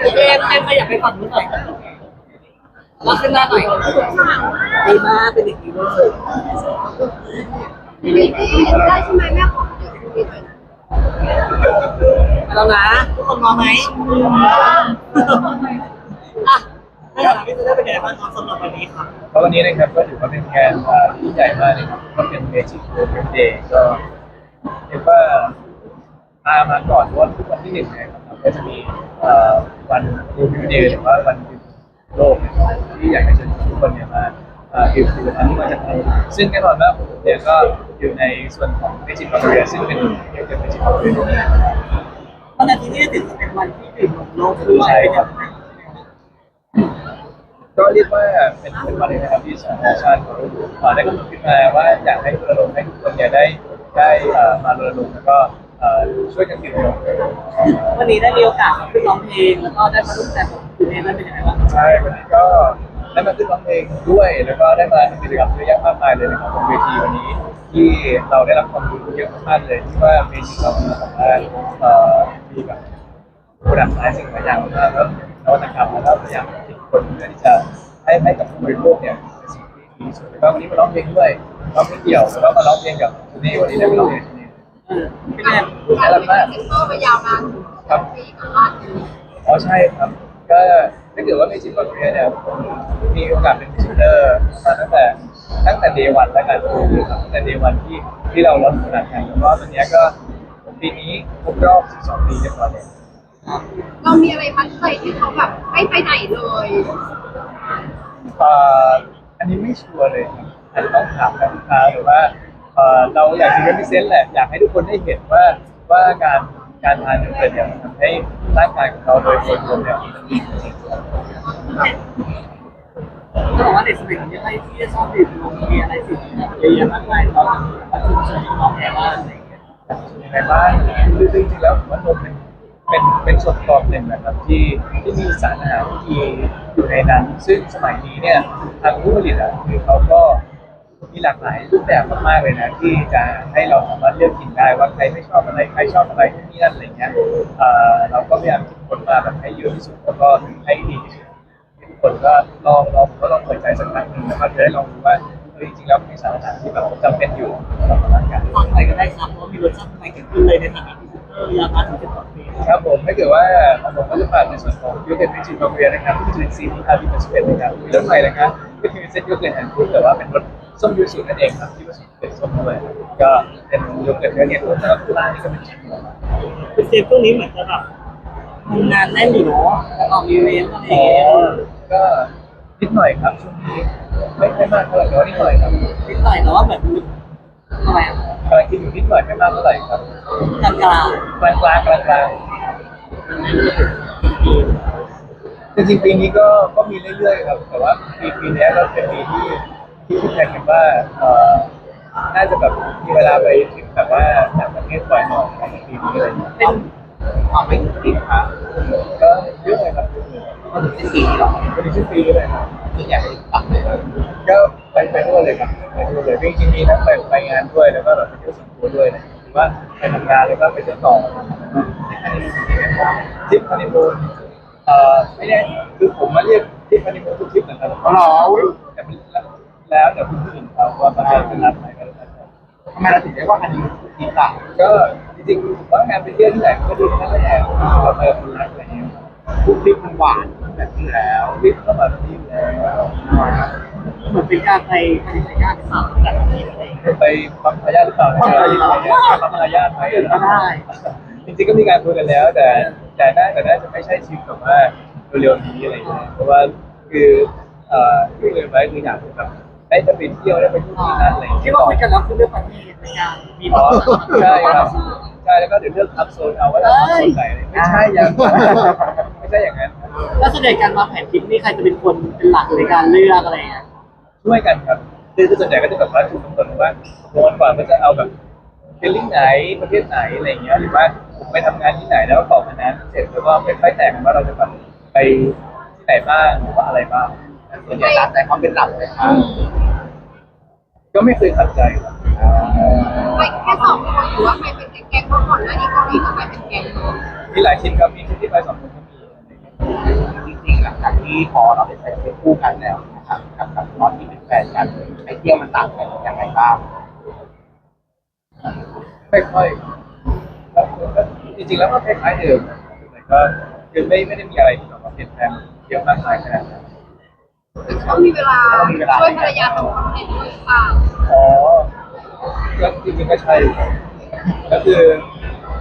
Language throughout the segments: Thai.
เอ็มเอ็มขยับไปฝั่งนู้นหน่อยแล้วขึ้นหน้าหน่อยดีมากเป็นอย่างนี้เลยได้ใช่ไหมแม่ขอเดี๋ยวคุยหน่อยนะแล้วนะทุกคนมาไหมอะในฐานะที่จะได้เป็นไงบ้างครับสำหรับวันนี้ครับเพราะวันนี้นะครับก็ถือว่าเป็นงานอ่าที่ใหญ่มากนะครับก็เป็นเมจิกโ r เดย์ก็เรียกว่ามามาก่อนเพราะว่าทุกวันที่หนึ่งนะครับ ก็จะมีเอ่อวันโ r เดย์หรือว่าวันโลกนะครับที่อยากจะเชิญทุกคนเนี่ยมาอ่าดื่มผลิตภัณฑ์ที่มาจากไทยซึ่งแน่นอนว่าผมเนี่ยก็อยู่ในส่วนของเมจิกโ r เดย์ซึ่งเป็นเกี่ยวกับเมจิกโ r เดย์วันอาทิตย์ที่จะถึงเป็นวันที่ดื่มโลกด้วยเป็นยังไงก็เรียกว่าเป็นเป็นวันนะครับที่สหประชาชาติเขาเอ่อได้กำหนดขึ้นมาว่าอยากให้รณรงค์ให้ทุกคนเนี่ยได้ได้มารณรงค์แล้วก็ เอ่อช่วยกันดื่มนมวันนี้ได้มีโอกาสมาขึ้นร้องเพลงแล้วก็ได้มาร่วมแต่ผมคือเพลงนั้นเป็นยังไงบ้างใช่วันนี้ก็ได้มาขึ้นร้องเพลงด้วยแล้วก็ได้มาทำกิจกรรมเยอะแยะมากมายเลยนะครับบนเวทีวันนี้ ที่เราได้รับความรู้เยอะมากๆเลยที่ว่าเวทีเราสามารถเอ่อมีแบบโปรดักต์หลายสิ่งหลายอย่างมากแล้วนวัตกรรมแล้วก็พยายามคิดคนเพื่อที่จะให้ให้กับผู้บริโภคเนี่ยเป็นสิ่งที่ดีที่สุดแล้วก็วันนี้มาร้องเพลงด้วยร้องเพลงเดี่ยวแล้วก็มาร้องเพลงกับคุณนี่วันนี้ได้มาร้องเพลงกับคุณนี่ เออเป็นยังไงการเป็นเซ็นเตอร์มายาวนานถึงสองปีกับบ้านนี้อ๋อใช่ครับ ก็ถ้าเกิดว่าเมจิกบอลเรียเนี่ยผมมีโอกาสเป็นพรีเซนเตอร์มาตั้งแต่ตั้งแต่เดวันแล้วกันครับตั้งแต่เดวันที่ที่เราลดขนาดกันแล้วก็ตอนเนี้ยก็ปีนี้ครบรอบ 12 ปีเรียบร้อยแล้วเรามีอะไรพัดใจที่เขาแบบไม่ไปไหนเลยเอ่ออันนี้ไม่ชัวร์เลยครับอาจจะต้องถามทางลูกค้าหรือว่า เอ่อเราอยากจะ represent แหละอยากให้ทุกคนได้เห็นว่าว่าการการทานนูเทรนเนี่ยมันทำให้ร่างกายของเราโดยส่วนรวมเนี่ยมันดีจริงๆเขาบอกว่าเด็กสมัยนี้ใครที่ชอบดื่มนมมีอะไรสิ่งเยอะแยะมากมายเราจะชุมชนน้องแม่บ้านอะไรอย่างเงี้ยยังไงบ้างคือจริงๆแล้วผมว่านมเป็นเป็นเป็นส่วนประกอบหนึ่งนะครับที่ที่มีสารอาหารที่ดีอยู่ในนั้น ซึ่งสมัยนี้เนี่ยทางผู้ผลิตอะคือเขาก็ มีหลากหลายรูปแบบมากๆเลยนะ ที่จะให้เราสามารถเลือกกินได้ว่าใครไม่ชอบอะไรใครชอบอะไรที่นี่นั่นอะไรเงี้ยเอ่อเราก็พยายามคิดคนมาแบบให้เยอะที่สุดแล้วก็ให้ดีที่สุดทุกคนก็ลองลองก็ลองเปิดใจสักครั้งหนึ่งนะครับจะได้ลองดูว่าเออจริงๆแล้วมีสารอาหารที่แบบจำเป็นอยู่สำหรับร่างกายฟังไปก็ได้ครับเพราะมีรสชาติใหม่เกิดขึ้นเลยในฐานะพรีเซนเตอร์ยาวนานถึงสิบสองปีครับผมถ้าเกิดว่าผมก็จะฝากในส่วนของยูเทนวิจิตบางเรียนะครับที่เป็นซีที่อาร์ที่เป็นสเปนนะครับมีรถใหม่นะครับก็คือเซ็ตยูเกิร์ตแอนด์ฟรุตแต่ว่าเป็นรส ส้มยูสุนั่นเองครับที่ผสมเป็นส้มด้วยก็เป็นโยเกิร์ตเนื้อเนี่ยแล้วก็ร้านนี้ก็เป็นชีสเป็นเซฟพวกนี้เหมือนจะแบบทำงานแน่นอยู่เนาะออกอีเวนต์อะไรอย่างเงี้ยก็นิดหน่อยครับช่วงนี้ไม่ไม่มากเท่าไหร่แต่ว่านิดหน่อยครับนิดหน่อยแต่ว่าแบบทำไมอะกำลังกินอยู่นิดหน่อยไม่มากเท่าไหร่ครับกลางกลางกลางกลางกลางกลางจริงๆปีนี้ก็ก็มีเรื่อยๆครับ แต่ว่าปีปีนี้ก็เป็นปีที่ ที่คิดแทนกันว่าเอ่อน่าจะแบบมีเวลาไปถึงแบบว่าต่างประเทศบ่อยหน่อยในปีนี้อะไรอย่างเงี้ยเป็นความเป็นจริงครับก็เยอะเลยครับมันเป็นปีนี้หรอวันนี้ชื่อปีเลยครับที่อยากให้ปรับเลยก็ไปไปทั่วเลยครับไปทั่วเลยจริงๆมีทั้งไปไปงานด้วยแล้วก็แบบไปเที่ยวส่วนตัวด้วยนะหรือว่าไปทำงานแล้วก็ไปเที่ยวต่อทริปฮันนีมูนเอ่อไม่แน่คือผมมาเรียกทริปฮันนีมูนทุกทริปนะครับอ๋อเหรอแต่มัน แล้วแต่คุณผู้อื่นเขาว่าเขาจะเป็นรับไหนก็แล้วแต่ทำไมเราถึงเรียกว่าอันนี้ดีต่างก็จริงๆว่างานไปเที่ยวที่ไหนก็ดีนั้นแหละเราเจอคนรักอะไรอย่างเงี้ยทุกคลิปมันหวานแบบนี้แล้วทริปก็แบบนี้แล้วเหมือนเป็นการไปปฏิบัติการสาวแบบนี้อะไรอย่างเงี้ยไปปั๊มพยาหรือเปล่าไม่ใช่ปั๊มพยาไหมก็ได้จริงๆก็มีการคุยกันแล้ว แต่แต่น่าแต่น่าจะไม่ใช่ทริปแบบว่าเร็วๆนี้อะไรเงี้ยเพราะว่าคือเอ่อที่คุยไว้คืออยากแบบ ได้ไปเที่ยวได้ไปที่นี่นั่นอะไรอย่างที่เงี้ยว่าคุยกันแล้วคือเรื่องประเทศในการมีอ๋อใช่ครับใช่แล้วก็เดี๋ยวเลือกทับโซนเอาว่าเราทับโซนไหนอะไรไม่ใช่ยังไม่ใช่อย่างนั้นแล้วส่วนใหญ่การวางแผนทริปนี่ใครจะเป็นคนเป็นหลักในการเลือกอะไรอย่างเงี้ยช่วยกันครับคือส่วนใหญ่ก็จะแบบว่าถูกกำหนดว่าโมนก่อนว่าจะเอาแบบเฟลลิ่งไหนประเทศไหนอะไรอย่างเงี้ยหรือว่าผมไปทำงานที่ไหนแล้วก็ตอบมานั้นเสร็จแล้วก็ค่อยๆแต่งว่าเราจะแบบไปที่ไหนบ้างหรือว่าอะไรบ้าง ส่วนใหญ่รักแต่ความเป็นหลักเลยครับก็ไม่เคยขัดใจครับไปแค่สองคนหรือว่าใครเป็นแก๊งๆเพราะก่อนหน้านี้เกาหลีก็ไปเป็นแก๊งเนอะมีหลายทริปครับมีทริปที่ไปสองคนก็ที่พอเราได้ใช้ชีวิตคู่กันแล้วนะครับกับกับตอนที่เป็นแฟนกันไปเที่ยวมันต่างกันยังไงบ้างไม่ค่อยแล้วก็จริงๆแล้วก็คล้ายๆเดิมแต่ก็คือไม่ไม่ได้มีอะไรที่แบบว่าเปลี่ยนแปลงเยอะมากมายขนาดนั้น ต้องมีเวลาช่วยภรรยาทำคอนเทนต์ด้วยหรือเปล่าอ๋อก็จริงๆก็ใช่ก็คือ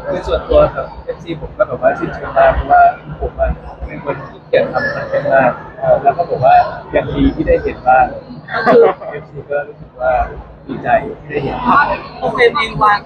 คือส่วนตัวแบบเอฟซีผมก็แบบว่าชื่นชมมากเพราะว่าผมอะเป็นคนที่เกียจทำคอนเทนต์มากเออแล้วก็บอกว่ายังดีที่ได้เห็นบ้างก็คือเอฟซีก็รู้สึกว่าดีใจที่ได้เห็น โอเคเองวาง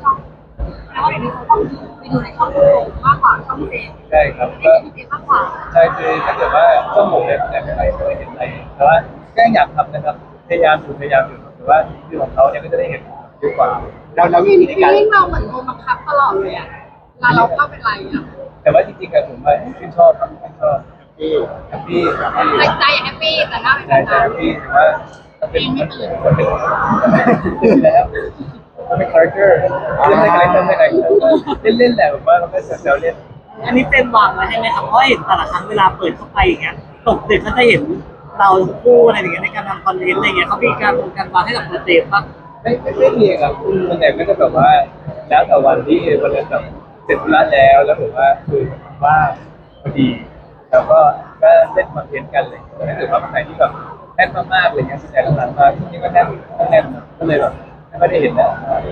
แล้ววันนี้เขาต้องไปดูในช่องโลกมากกว่าช่องเฟซใช่ครับได้ก็ยินเสียงมากกว่าใช่คือถ้าเกิดว่าช่องผมเนี่ยแต่ไม่ค่อยไม่ค่อยเห็นอะไรแต่ว่าก็ยังอยากทำนะครับพยายามอยู่พยายามอยู่แต่ว่าคือของเขาเนี่ยก็จะได้เห็นเยอะกว่าเราเราจริวิงธีในการจริงเราเหมือนโดนบังคับตลอดเลยอะเวลาเราเข้าเป็นไรอะแต่ว่าจริงๆอะผมว่าชื่นชอบครับชื่นชอบแฮปปี้แฮปปี้ใจใจแฮปปี้แต่หน้าเป็นใช่แบบใช่นั้นแฮปปี้แต่ว่ามันเป็นมันเป็นมันเป็นตื่นแล้ว มันเป็นคาแรคเตอร์เล่นได้คาแรคเตอร์ได้ไงเล่นเล่นๆแหละแบบว่าเราก็แซวๆเล่นอันนี้เป็นวางไว้ให้ไหมครับเพราะเห็นแต่ละครั้งเวลาเปิดเข้าไปอย่างเงี้ยตกเด็กก็จะเห็นเราทั้งคู่อะไรอย่างเงี้ยในการทำคอนเทนต์อะไรเงี้ยเขามีการการวางให้กับโปรเจกต์บ้างไม่ไม่ไม่มีครับส่วนใหญ่ก็จะแบบว่าแล้วแต่วันที่วันนั้นแบบเสร็จธุระแล้วแล้วแบบว่าคือว่างพอดีแล้วก็ก็เล่นคอนเทนต์กันเลยถ้าเกิดว่าวันไหนที่แบบแน่นมากๆอะไรเงี้ยแสดงหลังมาที่นี่ก็แน่นก็แน่นก็เลยแบบ ไม่ได้เห็นแล้ว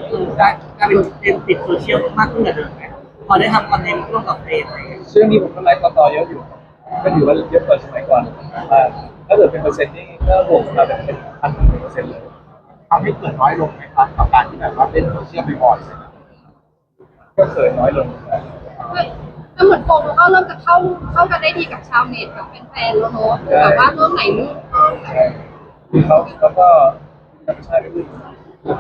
คือการการเป็นเต็มติดโซเชียลมากขึ้นกว่าเดิมไหมพอได้ทำคอนเทนต์ร่วมกับเฟซอะไรเงี้ยช่วงนี้ผมก็ไลฟ์ต่อเยอะอยู่ ก็ถือว่าเยอะกว่าสมัยก่อนมากถ้าเกิดเป็นเปอร์เซ็นต์นี่ก็บวกมาเป็นพันเปอร์เซ็นต์เลยทำให้เกิดน้อยลงไหมครับกับการที่แบบว่าเล่นโซเชียลบ่อยๆก็เขินน้อยลงนะก็เหมือนโฟมก็เริ่มจะเข้าเข้ากันได้ดีกับชาวเน็ตกับแฟนๆแล้วเนอะแบบว่าเริ่มไหลลื่นเพิ่มใช่คือเขาเขาก็ธรรมชาติก็คือไม่ได้ ธร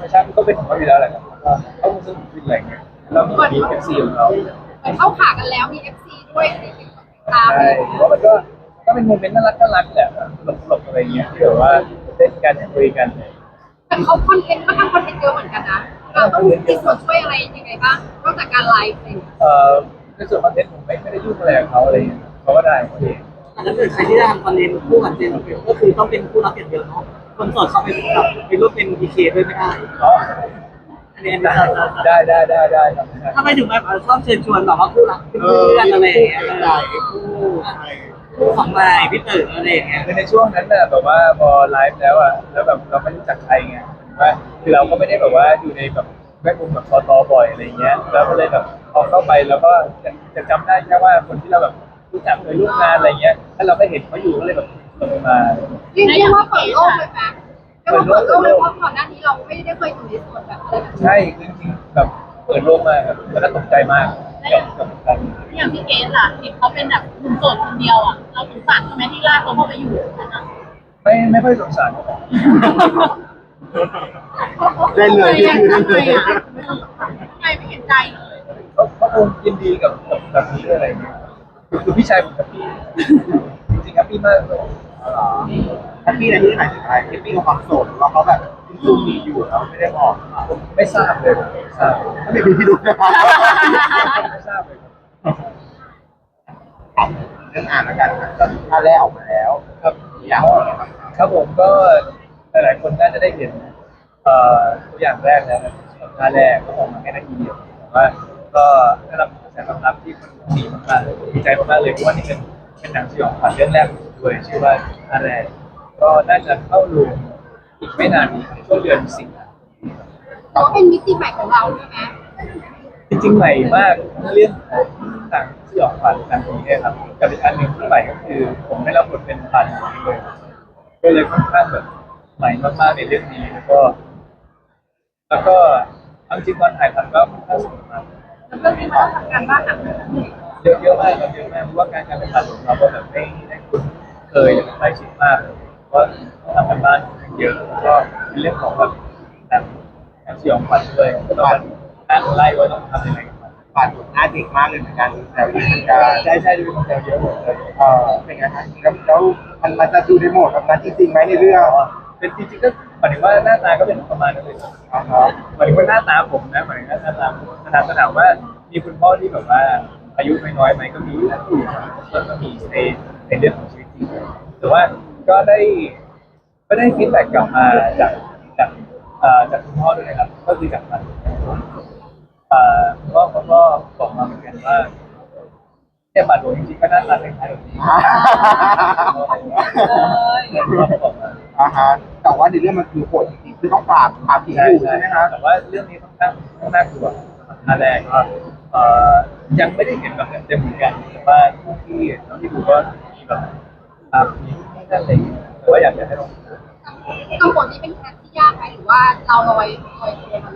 รมชาติก็เป็นของเขาอยู่แล้วแหละครับก็เขาคงสนุกขึ้นอะไรเงี้ยเรามีมีเอฟซีของเราเหมือนเข้าขากันแล้วมีเอฟซีด้วยอะไรอย่างเงี้ยตามใช่เพราะมันก็ก็เป็นโมเมนต์น่ารักน่ารักแหละหลบๆอะไรเงี้ยที่แบบว่าเล่นกันคุยกันแต่เขาคอนเทนต์เขาทำคอนเทนต์เยอะเหมือนกันนะเราต้องมีส่วนช่วยอะไรยังไงบ้างนอกจากการไลฟ์เองเอ่อในส่วนคอนเทนต์ผมไม่ไม่ได้ยุ่งอะไรกับเขาอะไรเงี้ยเขาก็ได้ของเขาเองแต่ถ้าเกิดใครที่ได้ทำคอนเทนต์คู่กับเจนก็คือต้องเป็นคู่รักอย่างเดียวเนาะ คนโสดเขาไปแบบไปร่วมเป็นพีเคด้วยไม่ได้อ๋ออันนี้ได้ได้ได้ได้ครับทำไมถึงแบบชอบเชิญชวนแบบว่าคู่รักเพื่อนอะไรอย่างเงี้ยคู่ของนายพี่เต๋ออะไรอย่างเงี้ยคือในช่วงนั้นน่ะแบบว่าพอไลฟ์แล้วอะแล้วแบบเราไม่รู้จักใครไงว่าคือเราก็ไม่ได้แบบว่าอยู่ในแบบแวดวงแบบตอตอบ่อยอะไรเงี้ยแล้วก็เลยแบบพอเข้าไปแล้วก็จะจะจำได้แค่ว่าคนที่เราแบบรู้จักเคยร่วมงานอะไรเงี้ยถ้าเราไม่เห็นเขาอยู่ก็เลยแบบ ลงมาเรียกได้ว่าเปิดโลกเลยไหมเรียกว่าเปิดโลกเลยเพราะก่อนหน้านี้เราไม่ได้เคยอยู่ในส่วนแบบอะไรแบบนี้ใช่คือจริงๆแบบเปิดโลกมากครับแล้วก็ตกใจมากกับกับการอย่างพี่เกสล่ะเห็นเขาเป็นแบบหนุ่มโสดคนเดียวอะเราสงสารเขาไหมที่ลากเขาเข้าไปอยู่นั้นอะไม่ไม่ค่อยสงสารเท่าไหร่ได้เลยทำไมอะทำไมอะทำไมไม่เห็นใจเลยเขาเขาคงยินดีกับกับแบบนี้ด้วยอะไรเงี้ยคือคือพี่ชายผมแฮปปี้จริงๆแฮปปี้มากเลย แฮปปี้ในที่ไหนถึงอะไรแฮปปี้กับความโสดหรือว่าเขาแบบซุ่มมีอยู่แล้วไม่ได้บอกผมไม่ทราบเลยผมไม่ทราบไม่มีพิรุธนะครับไม่ทราบเลยครับเรื่องอ่านแล้วกันนะตอนนี้ท่าแรกออกมาแล้ว ครับอยากบอกนะครับครับผมก็หลายๆคนน่าจะได้เห็นเอ่อตัวอย่างแรกแล้วนะหน้าแรกก็ออกมาแค่นาทีเดียวแต่ว่าก็ได้รับกระแสตอบรับที่ดีมากๆเลยดีใจมากๆเลยเพราะว่านี่เป็นเป็นหนังสยองขวัญเรื่องแรกของผม ด้วยชื่อว่าหน้าแรกก็น่าจะเข้าโรงอีกไม่นานนี้ในช่วงเดือนสิงหาคมแต่ว่าเป็นมิติใหม่ของเราใช่ไหมจริงๆใหม่มากเรื่องของหนังสยองขวัญหนังนี้เนี่ยครับกับอีกอันหนึ่งที่ใหม่ก็คือ ผมได้รับบทเป็นปันเลยก็เลยค่อนข้างแบบใหม่มากๆในเรื่องนี้แล้วก็ แล้วก็เอาจริงๆตอนถ่ายทำก็ค่อนข้างสนุกมากแล้วเรื่องนี้มันต้องทำการบ้านหนักเลยเยอะเยอะมากครับเยอะมากเพราะว่าการการเป็นปันของเราก็แบบไม่ได้ คุ้นเคยหรือใกล้ชิดมากเพราะต้องทำกันบ้านเยอะแล้วก็เป็นเรื่องของแบบหนังหนังสยองขวัญด้วยก็ต้องแบบนั่งไล่ว่าต้องทำยังไงกับมันผ่านหน้าเด็กมากเลยเหมือนกันแต่วิธีการใช่ใช่ดูเป็นแนวเยอะหมดเลยเออเป็นไงฮะแล้วแล้วมันมันจะดูในโหมดแบบนั้นจริงๆไหมในเรื่องเป็นจริงๆก็หมายถึงว่าหน้าตาก็เป็นประมาณนั้นเลยอ่าฮะหมายถึงว่าหน้าตาผมนะหมายถึงว่าหน้าตาผมขนาดขนาดว่ามีคุณพ่อที่แบบว่าอายุน้อยๆไหมก็มีและผู้หญิงก็มีในในเรื่องของชีวิตจริงริงๆ แต่ว่าก็ได้ก็ได้ฟีดแบ็กกลับมาจากจากเอ่อจากคุณพ่อด้วยนะครับ ก็คือจากมันเอ่อคุณพ่อเขาก็บอกมาเหมือนกันว่าเนี่ยมาดูจริงๆก็น่ารักคล้ายๆแบบนี้พ่อเขาบอกมา อ่าฮะแต่ว่าในเรื่องมันคือโหดจริงๆคือต้องปราบปราบผีใช่อยู่ใช่ใช่ไหมคะแต่ว่าเรื่องนี้ค่อนข้างค่อนข้างน่ากลัวอันแรกก็เอ่อยังไม่ได้เห็นแบบเต็มๆเหมือนกันแต่ว่าผู้ที่เราที่ดูก็มีแบบ อ่ามีที่นั่นอะไรอย่างเงี้ยแต่ว่าอยากจะให้ลองดูกังวลนี้เป็นแคสที่ยากไหมหรือว่าเราลอยลอยตัวมัน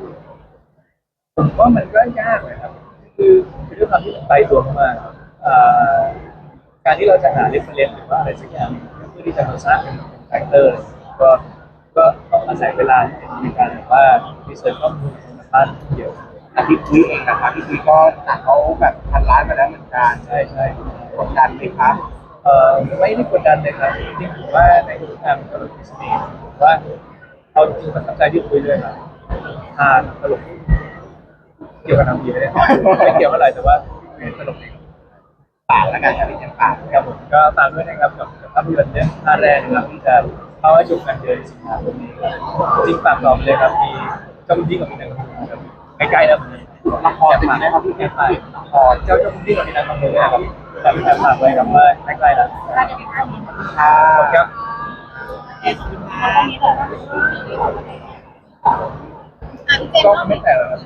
ผมว่ามันก็ยากนะครับ คือคือด้วยความที่มันไปตัวมากๆอ่าการที่เราจะหาเรฟเฟรนซ์หรือว่าอะไรสักอย่างเพื่อที่จะมาสร้างเป็นคาแรคเตอร์ก็ก็ต้องอาศัยเวลาในการแบบว่ารีเสิร์ชข้อมูลสัมภาษณ์เกี่ยวอาทิตย์คุยเองนะครับพี่คุยก็จากเขาแบบพันล้านมาแล้วเหมือนกันใช่ใช่กดดันไหมครับ เอ่อไม่ได้กดดันเลยครับจริงๆผมว่าในทุกงานมันก็มีเสน่ห์ว่าเอาจริงๆมันตั้งใจที่คุยเลยครับทานตลกเกี่ยวกับน้ำดีไม่ได้ไม่เกี่ยวอะไรแต่ว่าคุยตลกเองปากแล้วกันครับพี่เจมส์ปากครับผมก็ฝากด้วยนะครับกับภาพยนตร์เรื่องท่าแรกนะครับที่จะเข้าให้ชมกันเดือนสิงหาคมนี้ครับจริงฝากต่อไปเลยครับมีเจ้าบุญที่กับพี่นันครับใกล้ๆนะผมละครเป็นยังไงครับพี่เจมส์ละครเจ้าเจ้าบุญที่กับพี่นันครับ เลยนะครับแต่พี่นันฝ